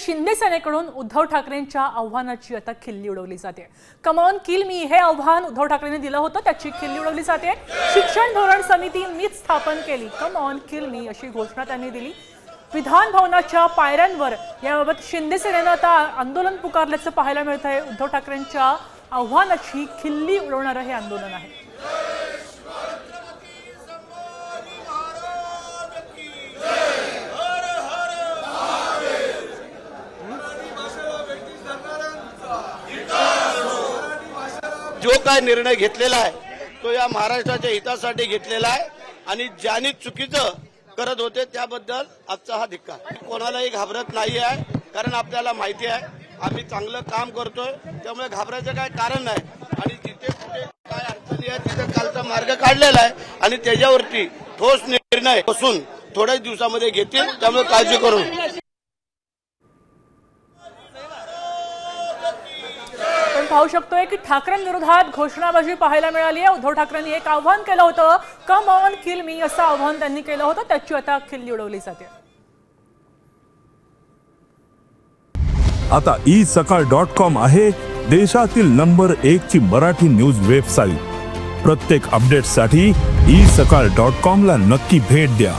शिंदे सेनेकडून उद्धव ठाकरेंच्या आव्हानाची आता खिल्ली उडवली जाते. कमॉन किल मी हे आव्हान उद्धव ठाकरेंनी दिलं होतं त्याची खिल्ली उडवली जाते. शिक्षण धोरण समिती मीच स्थापन केली. कमॉन किल मी अशी घोषणा त्यांनी दिली. विधान भवनाच्या पायऱ्यांवर याबाबत शिंदे सेनेनं आता आंदोलन पुकारल्याचं पाहायला मिळत आहे उद्धव ठाकरेंच्या आव्हानाची खिल्ली उडवणारं हे आंदोलन आहे. जो काय निर्णय घेतलेला आहे तो या महाराष्ट्राच्या हितासाठी घेतलेला आहे. आणि ज्यांनी चुकीचं करत होते त्याबद्दल आजचा हा धिक्कार. कोणालाही घाबरत नाही आहे कारण आपल्याला माहिती आहे आम्ही चांगलं काम करतोय. त्यामुळे घाबरायचं काय कारण नाही. आणि जिथे कुठे काय अडचणी आहे तिथे कालचा मार्ग काढलेला आहे. आणि त्याच्यावरती ठोस निर्णय बसून थोड्याच दिवसामध्ये घेतील त्यामुळे काळजी करू पाहू शकतोय की ठाकरेंविरोधात घोषणाबाजी पाहायला मिळाली आहे. उद्धव ठाकरेंनी एक आव्हान केलं होतं. कम ऑन किल मी असं आव्हान त्यांनी केलं होतं. त्याची आता खिल्ली उडवली जाते. आता ई सकाळ डॉट कॉम आहे देशातील नंबर एक ची मराठी न्यूज वेबसाईट. प्रत्येक अपडेटसाठी ई सकाळ डॉट कॉम ला नक्की भेट द्या.